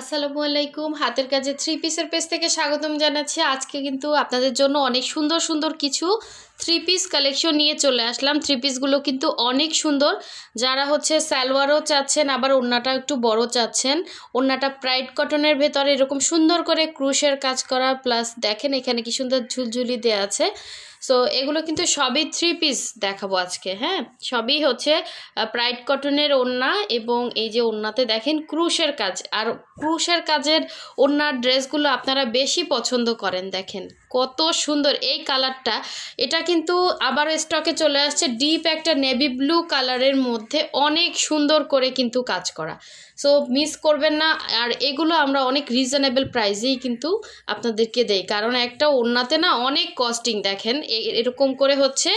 আসসালামু আলাইকুম। হাতের কাজে থ্রি পিসের পেজ থেকে স্বাগতম জানাচ্ছি। আজকে কিন্তু আপনাদের জন্য অনেক সুন্দর সুন্দর কিছু থ্রি পিস কালেকশন নিয়ে চলে আসলাম। থ্রি পিসগুলো কিন্তু অনেক সুন্দর। যারা হচ্ছে সালোয়ারও চাচ্ছেন, আবার ওড়নাটা একটু বড় চাচ্ছেন, ওড়নাটা প্রাইড কটনের ভেতরে এরকম সুন্দর করে ক্রুশের কাজ করা প্লাস দেখেন এখানে কি সুন্দর ঝুলঝুলি দেওয়া আছে। সো এগুলো কিন্তু সবই থ্রি পিস দেখাবো আজকে হ্যাঁ? সবই হচ্ছে প্রাইড কটনের ওড়না এবং এই যে ওড়নাতে দেখেন ক্রুশের কাজ। আর ক্রুশের কাজের ওড়নার ড্রেসগুলো আপনারা বেশি পছন্দ করেন, দেখেন। কত সুন্দর এই কালারটা এটা কিন্তু আবারও স্টকে চলে আসছে। ডিপ একটা নেভি ব্লু কালারের মধ্যে অনেক সুন্দর করে কিন্তু কাজ করা। সো মিস করবেন না। আর এগুলো আমরা অনেক রিজনেবল প্রাইসেই কিন্তু আপনাদেরকে দেই। কারণ একটা ওড়নাতে না অনেক কস্টিং দেখেন। এরকম করে হচ্ছে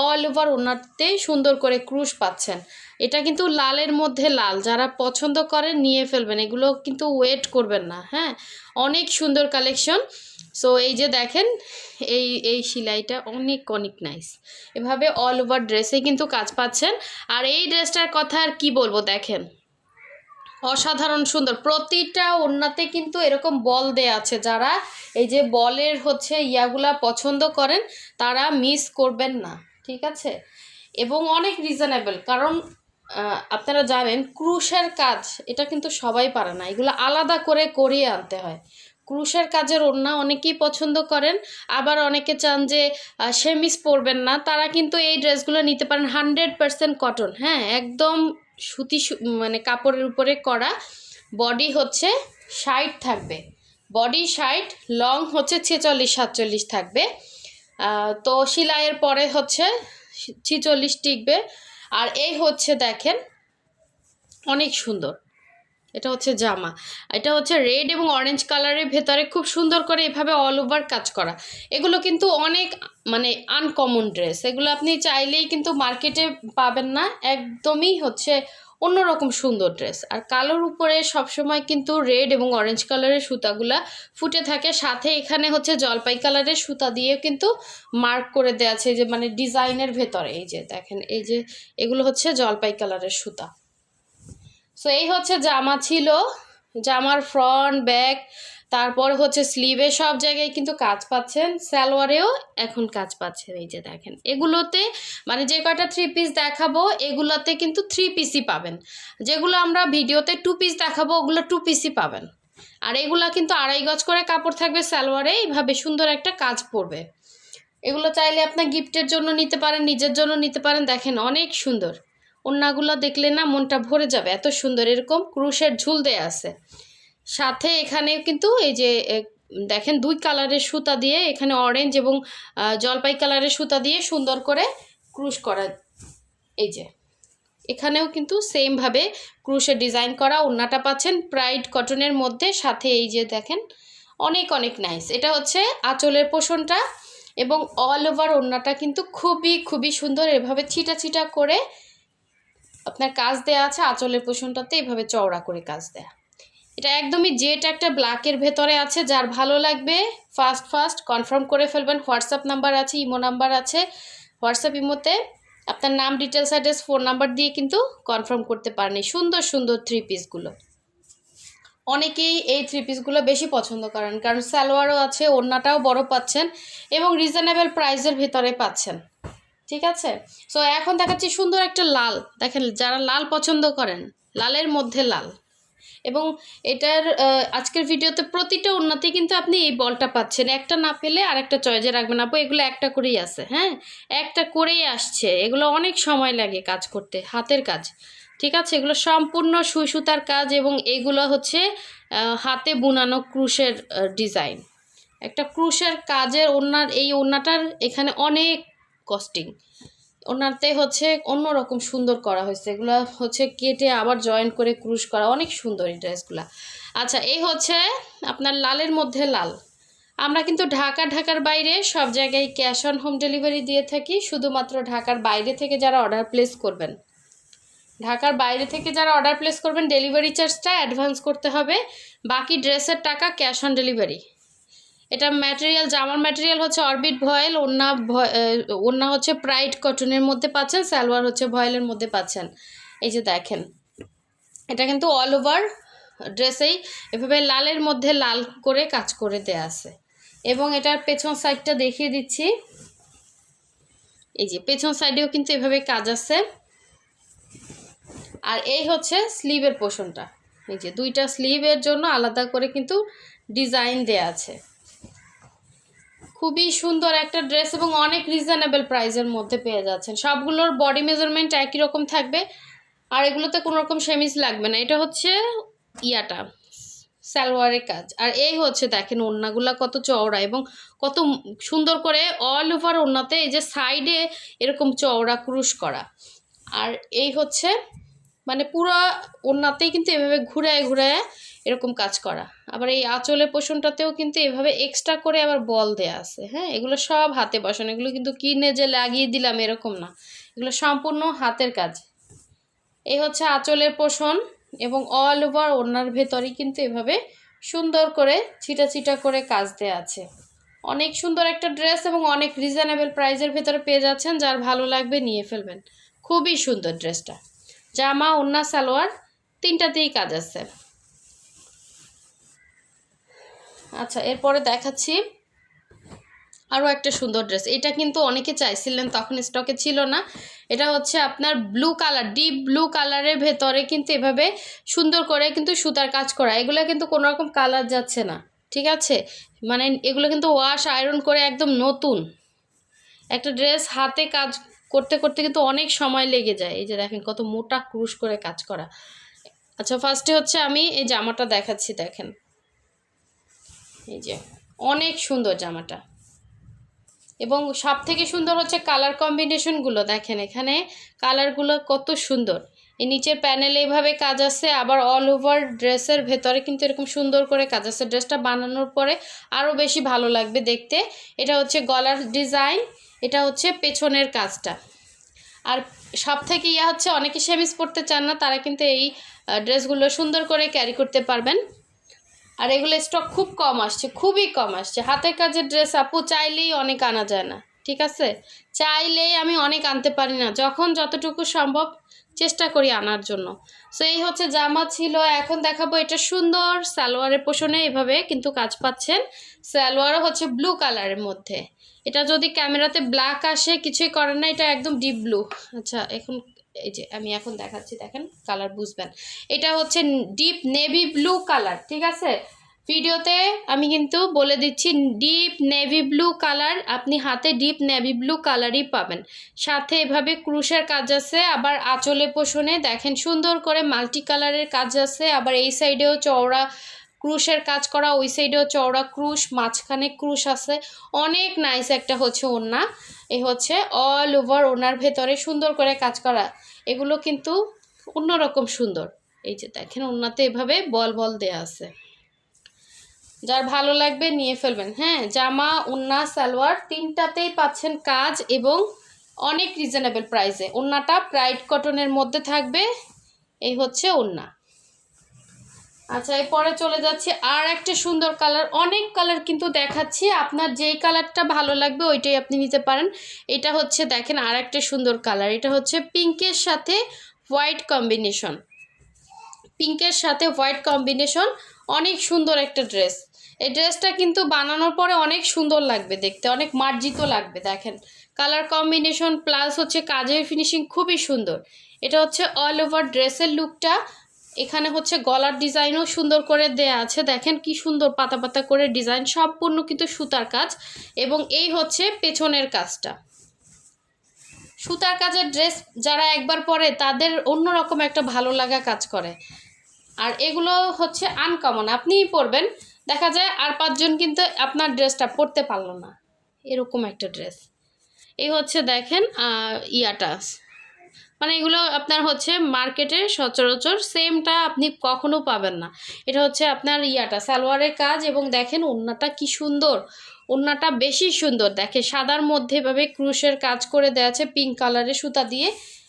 অল ওভার ওড়নাতে সুন্দর করে ক্রুশ পাচ্ছেন। এটা কিন্তু লালের মধ্যে লাল। যারা পছন্দ করেন নিয়ে ফেলবেন। এগুলো কিন্তু ওয়েট করবেন না। হ্যাঁ? অনেক সুন্দর কালেকশন সো এই যে দেখেন, এই এই সেলাইটা অনেক অনেক নাইস এভাবে অল ওভার ড্রেসে কিন্তু কাজ পাচ্ছেন। আর এই ড্রেসটার কথা আর কি বলব দেখেন? অসাধারণ সুন্দর। প্রতিটা ওড়নাতে কিন্তু এরকম বল দেয়া আছে। যারা এই যে বলের হচ্ছে ইয়াগুলা পছন্দ করেন, তারা মিস করবেন না। ঠিক আছে? এবং অনেক রিজনেবল কারণ আপনারা জানেন, ক্রুশের কাজ, এটা কিন্তু সবাই পারে না। এগুলো আলাদা করে করিয়ে আনতে হয়। ক্রুশের কাজের ওড়না অনেকেই পছন্দ করেন, আবার অনেকে চান যে সেমিস পরবেন না। তারা কিন্তু এই ড্রেসগুলো নিতে পারেন হান্ড্রেড পারসেন্ট কটন। হ্যাঁ একদম সুতি মানে কাপড়ের উপরে করা। বডি হচ্ছে ষাট থাকবে। বডি ষাট, লং হচ্ছে ছেচল্লিশ, সাতচল্লিশ থাকবে। তো সেলাইয়ের পরে হচ্ছে ছিচল্লিশ টিকবে। আর এই হচ্ছে দেখেন, অনেক সুন্দর। এটা হচ্ছে জামা। এটা হচ্ছে রেড এবং অরেঞ্জ কালারের ভেতরে খুব সুন্দর করে এভাবে অল ওভার কাজ করা। এগুলো কিন্তু অনেক মানে আনকমন ড্রেস এগুলো আপনি চাইলেই কিন্তু মার্কেটে পাবেন না। একদমই হচ্ছে অন্যরকম সুন্দর ড্রেস আর কালোর উপরে সবসময় কিন্তু রেড এবং অরেঞ্জ কালারের সুতাগুলা ফুটে থাকে। সাথে এখানে হচ্ছে জলপাই কালারের সুতা দিয়ে কিন্তু মার্ক করে দেওয়া আছে। যে মানে ডিজাইনের ভেতরে। এই যে দেখেন, এই যে এগুলো হচ্ছে জলপাই কালারের সুতা। সো এই হচ্ছে জামা ছিল। জামার ফ্রন্ট ব্যাক তারপর হচ্ছে স্লিভে সব জায়গায় কিন্তু কাজ পাচ্ছেন। সালোয়ারেও এখন কাজ পাচ্ছেন, এই যে দেখেন। এগুলোতে মানে যে কয়টা থ্রি পিস দেখাবো, এগুলোতে কিন্তু থ্রি পিসই পাবেন। যেগুলো আমরা ভিডিওতে টু পিস দেখাবো, ওগুলো টু পিসই পাবেন। আর এগুলা কিন্তু আড়াই গজ করে কাপড় থাকবে সালোয়ারে এইভাবে সুন্দর একটা কাজ পড়বে। এগুলো চাইলে আপনার গিফটের জন্য নিতে পারেন, নিজের জন্য নিতে পারেন। দেখেন অনেক সুন্দর। ওড়নাগুলো দেখলে না মনটা ভরে যাবে। এত সুন্দর, এরকম ক্রুশের ঝুল দেয়া আছে। সাথে এখানে কিন্তু এই যে দেখেন দুই কালারের সুতা দিয়ে এখানে অরেঞ্জ এবং জলপাই কালারের সুতা দিয়ে সুন্দর করে ক্রুশ করা। এই যে, এখানেও কিন্তু সেমভাবে ক্রুশের ডিজাইন করা ওড়নাটা পাচ্ছেন প্রাইড কটনের মধ্যে। সাথে এই যে দেখেন, অনেক অনেক নাইস এটা হচ্ছে আঁচলের পোষণটা এবং অল ওভার ওড়নাটা কিন্তু খুবই খুবই সুন্দর। এভাবে ছিটা ছিটা করে আপনার কাজ দেয়া আছে, আঁচলের পোষণটাতে এভাবে চওড়া করে কাজ দেয়া। এটা একদমই জেট একটা ব্ল্যাকের ভেতরে আছে, যার ভালো লাগবে ফার্স্ট ফার্স্ট কনফার্ম করে ফেলবেন। হোয়াটসঅ্যাপ নাম্বার আছে, ইমো নাম্বার আছে। হোয়াটসঅ্যাপ ইমোতে আপনার নাম, ডিটেলস অ্যাড্রেস, ফোন নাম্বার দিয়ে কিন্তু কনফার্ম করতে পারেন সুন্দর সুন্দর থ্রি পিসগুলো অনেকেই এই থ্রি পিসগুলো বেশি পছন্দ করেন, কারণ সালোয়ারও আছে, ওড়নাটাও বড় পাচ্ছেন এবং রিজনেবল প্রাইসের ভেতরে পাচ্ছেন। ঠিক আছে? সো এখন দেখাচ্ছি সুন্দর একটা লাল। দেখেন, যারা লাল পছন্দ করেন, লালের মধ্যে লাল। এবং এটার আজকের ভিডিওতে প্রতিটা উন্নতি কিন্তু আপনি এই বলটা পাচ্ছেন। একটা না পেলে আর একটা চয়েজে রাখবেন। আপু, এগুলো একটা করেই আছে হ্যাঁ? একটা করেই আসছে। এগুলো অনেক সময় লাগে কাজ করতে, হাতের কাজ। ঠিক আছে? এগুলো সম্পূর্ণ সুই সুতার কাজ এবং এগুলো হচ্ছে হাতে বুনানো ক্রুশের ডিজাইন। একটা ক্রুশের কাজের ওনার এই ওনাটার এখানে অনেক কস্টিং ওনাতে হচ্ছে অন্যরকম সুন্দর করা হয়েছে। এগুলো হচ্ছে কেটে আবার জয়েন করে ক্রুশ করা। অনেক সুন্দর এই ড্রেসগুলো আচ্ছা এই হচ্ছে আপনার লালের মধ্যে লাল। আমরা কিন্তু ঢাকা, ঢাকার বাইরে সব জায়গায় ক্যাশ অন হোম ডেলিভারি দিয়ে থাকি। শুধুমাত্র ঢাকার বাইরে থেকে যারা অর্ডার প্লেস করবেন। ঢাকার বাইরে থেকে যারা অর্ডার প্লেস করবেন ডেলিভারি চার্জটা অ্যাডভান্স করতে হবে। বাকি ড্রেসের টাকা ক্যাশ অন ডেলিভারি এটা ম্যাটেরিয়াল জামার ম্যাটেরিয়াল হচ্ছে অরবিট ভয়েল আহ, ওড়না হচ্ছে প্রাইড কটনের মধ্যে পাচ্ছেন সালোয়ার হচ্ছে ভয়েলের মধ্যে পাচ্ছেন। এই যে দেখেন এটা কিন্তু অল ওভার ড্রেসেই এভাবে লালের মধ্যে লাল করে কাজ করে দেয়া আছে। এবং এটার পেছন সাইডটা দেখিয়ে দিচ্ছি। এই যে পেছন সাইডেও কিন্তু এভাবে কাজ আছে। আর এই হচ্ছে স্লিভের পোর্শনটা এই যে দুইটা স্লিভের জন্য আলাদা করে কিন্তু ডিজাইন দেয়া আছে। খুবই সুন্দর একটা ড্রেস এবং অনেক রিজনেবল প্রাইসের মধ্যে পেয়ে যাচ্ছেন। সবগুলোর বডি মেজারমেন্ট একই রকম থাকবে, আর এগুলোতে কোনো রকম সেমিস লাগবে না। এটা হচ্ছে ইয়াটা, সালোয়ারের কাজ। আর এই হচ্ছে দেখেন ওড়নাগুলা কত চওড়া এবং কত সুন্দর করে অল ওভার ওড়নাতে এই যে সাইডে এরকম চওড়া ক্রুশ করা। আর এই হচ্ছে মানে পুরো ওড়নাতেই কিন্তু এভাবে ঘুরায় ঘুরায় এরকম কাজ করা। আবার এই আঁচলের পোষণটাতেও কিন্তু এভাবে এক্সট্রা করে আবার বল দেয়া আছে হ্যাঁ? এগুলো সব হাতে বসানো, এগুলো কিন্তু কিনে যে লাগিয়ে দিলাম এরকম না। এগুলো সম্পূর্ণ হাতের কাজ। এই হচ্ছে আঁচলের পোষণ এবং অল ওভার ওড়নার ভেতরেই কিন্তু এভাবে সুন্দর করে ছিটা ছিটা করে কাজ দেওয়া আছে। অনেক সুন্দর একটা ড্রেস এবং অনেক রিজনেবল প্রাইজের ভেতরে পেয়ে যাচ্ছেন, যার ভালো লাগবে নিয়ে ফেলবেন। খুবই সুন্দর ড্রেসটা জামা, ওড়না, সালোয়ার তিনটাতেই কাজ আছে। আচ্ছা এরপরে দেখাচ্ছি আরও একটা সুন্দর ড্রেস। এটা কিন্তু অনেকে চাইছিলেন, তখন স্টকে ছিল না। এটা হচ্ছে আপনার ব্লু কালার ডিপ ব্লু কালারের ভেতরে কিন্তু এভাবে সুন্দর করে কিন্তু সুতার কাজ করা। এগুলো কিন্তু কোনো রকম কালার যাচ্ছে না, ঠিক আছে? মানে এগুলো কিন্তু ওয়াশ আয়রন করে একদম নতুন। একটা ড্রেস হাতে কাজ করতে করতে কিন্তু অনেক সময় লেগে যায়। এই যে দেখেন কত মোটা ক্রুশ করে কাজ করা। আচ্ছা ফার্স্টে হচ্ছে আমি এই জামাটা দেখাচ্ছি, দেখেন। এই যে, অনেক সুন্দর জামাটা। এবং সব থেকে সুন্দর হচ্ছে কালার কম্বিনেশনগুলো দেখেন এখানে কালারগুলো কত সুন্দর। এই নিচের প্যানেলে এইভাবে কাজ আছে, আবার অল ওভার ড্রেসের ভেতরে কিন্তু এরকম সুন্দর করে কাজ আছে। ড্রেসটা বানানোর পরে আরও বেশি ভালো লাগবে দেখতে। এটা হচ্ছে গলার ডিজাইন এটা হচ্ছে পেছনের কাজটা। আর সব থেকে ইয়া হচ্ছে, অনেকে সেমিস পরতে চান না, তারা কিন্তু এই ড্রেসগুলো সুন্দর করে ক্যারি করতে পারবেন। আর এগুলো স্টক খুব কম আসছে, খুবই কম আসছে। হাতের কাজের ড্রেস আপু চাইলেই অনেক আনা যায় না, ঠিক আছে? চাইলেই আমি অনেক আনতে পারি না, যখন যতটুকু সম্ভব চেষ্টা করি আনার জন্য। সো এই হচ্ছে জামা ছিল, এখন দেখাবো এটা সুন্দর সালোয়ারের পোষণে, এভাবে কিন্তু কাজ পাচ্ছেন। সালোয়ারও হচ্ছে ব্লু কালারের মধ্যে। এটা যদি ক্যামেরাতে ব্ল্যাক আসে, কিছুই করে না, এটা একদম ডিপ ব্লু আচ্ছা এখন এই যে আমি এখন দেখাচ্ছি, দেখেন কালার বুঝবেন। এটা হচ্ছে ডিপ নেভি ব্লু কালার ঠিক আছে? ভিডিওতে আমি কিন্তু বলে দিচ্ছি ডিপ নেভি ব্লু কালার আপনি হাতে ডিপ নেভি ব্লু কালারই পাবেন। সাথে এভাবে ক্রুশের কাজ আছে, আবার আঁচলে পোষণে, দেখেন সুন্দর করে মাল্টি কালারের কাজ আছে, আবার এই সাইডেও চওড়া ক্রুশের কাজ করা, ওই সাইডেও চওড়া ক্রুশ, মাঝখানে ক্রুশ আছে। অনেক নাইস একটা হচ্ছে ওড়না। এই হচ্ছে অল ওভার ওনার ভেতরে সুন্দর করে কাজ করা। এগুলো কিন্তু অন্যরকম সুন্দর। এই যে দেখেন ওনাতে এভাবে বল বল দেয়া আছে। যার ভালো লাগবে নিয়ে ফেলবেন। হ্যাঁ জামা ওন্না সালোয়ার তিনটাতেই পাচ্ছেন কাজ এবং অনেক রিজনেবল প্রাইসে ওন্নাটা প্রাইড কটনের মধ্যে থাকবে। এই হচ্ছে ওন্না আচ্ছা এরপরে চলে যাচ্ছি আর একটা সুন্দর কালার। অনেক কালার কিন্তু দেখাচ্ছি। আপনার যেই কালারটা ভালো লাগবে ওইটাই আপনি নিতে পারেন। এটা হচ্ছে দেখেন আর একটা সুন্দর কালার। এটা হচ্ছে পিঙ্কের সাথে হোয়াইট কম্বিনেশন। পিঙ্কের সাথে হোয়াইট কম্বিনেশন অনেক সুন্দর একটা ড্রেস। এই ড্রেসটা কিন্তু বানানোর পরে অনেক সুন্দর লাগবে দেখতে, অনেক মার্জিত লাগবে, দেখেন। কালার কম্বিনেশন প্লাস হচ্ছে কাজের ফিনিশিং খুবই সুন্দর। এটা হচ্ছে অল ওভার ড্রেসের লুকটা এখানে হচ্ছে গলার ডিজাইনও সুন্দর করে দেয়া আছে। দেখেন কি সুন্দর পাতা পাতা করে ডিজাইন, সম্পূর্ণ কিন্তু সুতার কাজ এবং এই হচ্ছে পেছনের কাজটা। সুতার কাজের ড্রেস যারা একবার পরে তাদের অন্যরকম একটা ভালো লাগা কাজ করে। আর এগুলো হচ্ছে আনকমন আপনিই পরবেন। দেখা যায় আর পাঁচজন কিন্তু আপনার ড্রেসটা পরতে পারল না। এরকম একটা ড্রেস। এই হচ্ছে দেখেন ইয়াটা। মানে এগুলো আপনার হচ্ছে মার্কেটে সচরাচর সেমটা আপনি কখনো পাবেন না। এটা হচ্ছে আপনার ইয়াটা, সালোয়ারের কাজ এবং দেখেন ওড়নাটা কি সুন্দর। ওড়নাটা বেশি সুন্দর। দেখে সাদার মধ্যে এভাবে ক্রুশের কাজ করে দেওয়া আছে পিঙ্ক কালারের সুতা দিয়ে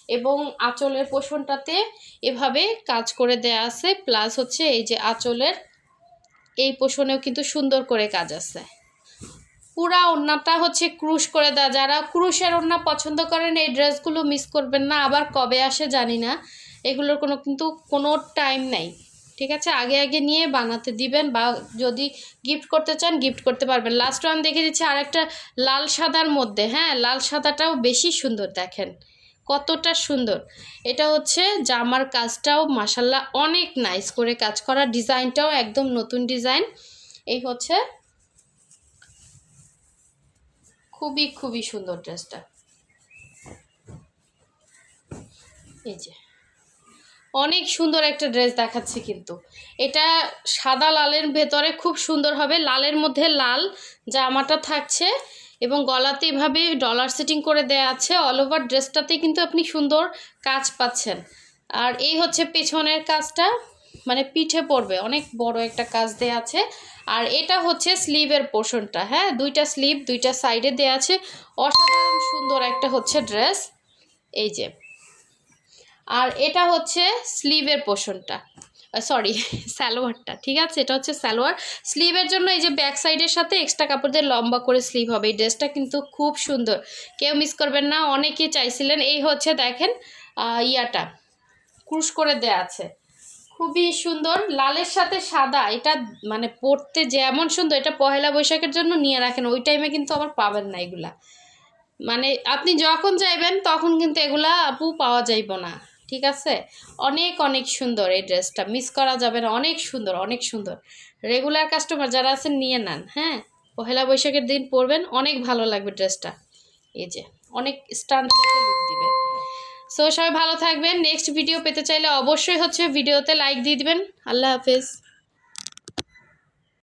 এবং আঁচলের পোষণটাতে এভাবে কাজ করে দেয়া আছে। প্লাস হচ্ছে এই যে আঁচলের এই পোষণেও কিন্তু সুন্দর করে কাজ আছে। পুরা ওড়নাটা হচ্ছে ক্রুশ করে দেওয়া যারা ক্রুশের ওড়না পছন্দ করেন, এই ড্রেসগুলো মিস করবেন না। আবার কবে আসে জানি না। এগুলোর কোনো কিন্তু কোনো টাইম নাই। ঠিক আছে? আগে আগে নিয়ে বানাতে দিবেন বা যদি গিফট করতে চান গিফট করতে পারবেন। লাস্ট ওয়ান দেখে দিচ্ছি, আরেকটা লাল সাদার মধ্যে। হ্যাঁ লাল সাদাটাও বেশি সুন্দর দেখেন। কতটা সুন্দর। এটা হচ্ছে জামার কাজটাও মাসাল্লাহ অনেক নাইস করে কাজ করা। ডিজাইনটাও একদম নতুন ডিজাইন। এই হচ্ছে খুবই খুবই সুন্দর ড্রেসটা। এই যে। অনেক সুন্দর একটা ড্রেস দেখাচ্ছি কিন্তু। এটা সাদা লালের ভেতরে খুব সুন্দর হবে। লালের মধ্যে লাল জামাটা থাকছে এবং গলাতে এভাবে ডলার সেটিং করে দেয়া আছে। অল ওভার ড্রেসটাতে কিন্তু আপনি সুন্দর কাজ পাচ্ছেন। আর এই হচ্ছে পেছনের কাজটা। মানে পিঠে পড়বে অনেক বড় একটা কাজ দেয়া আছে। আর এটা হচ্ছে স্লিভের পোর্শনটা হ্যাঁ? দুইটা স্লিভ, দুইটা সাইডে দেয়া আছে। অসাধারণ সুন্দর একটা হচ্ছে ড্রেস, এই যে। আর এটা হচ্ছে স্লিভের পোর্শনটা সরি, সালোয়ারটা, ঠিক আছে? এটা হচ্ছে সালোয়ার। স্লিভের জন্য এই যে ব্যাক সাইডের সাথে এক্সট্রা কাপড় দিয়ে লম্বা করে স্লিভ হবে। এই ড্রেসটা কিন্তু খুব সুন্দর। কেউ মিস করবেন না, অনেকেই চাইছিলেন। এই হচ্ছে দেখেন ইয়াটা, ক্রুশ করে দেয়া আছে। খুবই সুন্দর। লালের সাথে সাদা, এটা মানে পরতে যেমন সুন্দর, এটা পহেলা বৈশাখের জন্য নিয়ে রাখেন। ওই টাইমে কিন্তু আবার পাবেন না এগুলা। মানে আপনি যখন চাইবেন, তখন কিন্তু এগুলা আপু পাওয়া যাইব না। ঠিক আছে? অনেক অনেক সুন্দর এই ড্রেসটা মিস করা যাবে না। অনেক সুন্দর অনেক সুন্দর। রেগুলার কাস্টমার যারা আছেন, নিয়ে নেন। হ্যাঁ? পহেলা বৈশাখের দিন পরবেন, অনেক ভালো লাগবে ড্রেসটা এই যে, অনেক স্ট্যান্ডার্ড লুক দিবে। সো সবাই ভালো থাকবেন। নেক্সট ভিডিও পেতে চাইলে অবশ্যই হচ্ছে ভিডিওতে লাইক দিয়ে দিবেন। আল্লাহ হাফেজ।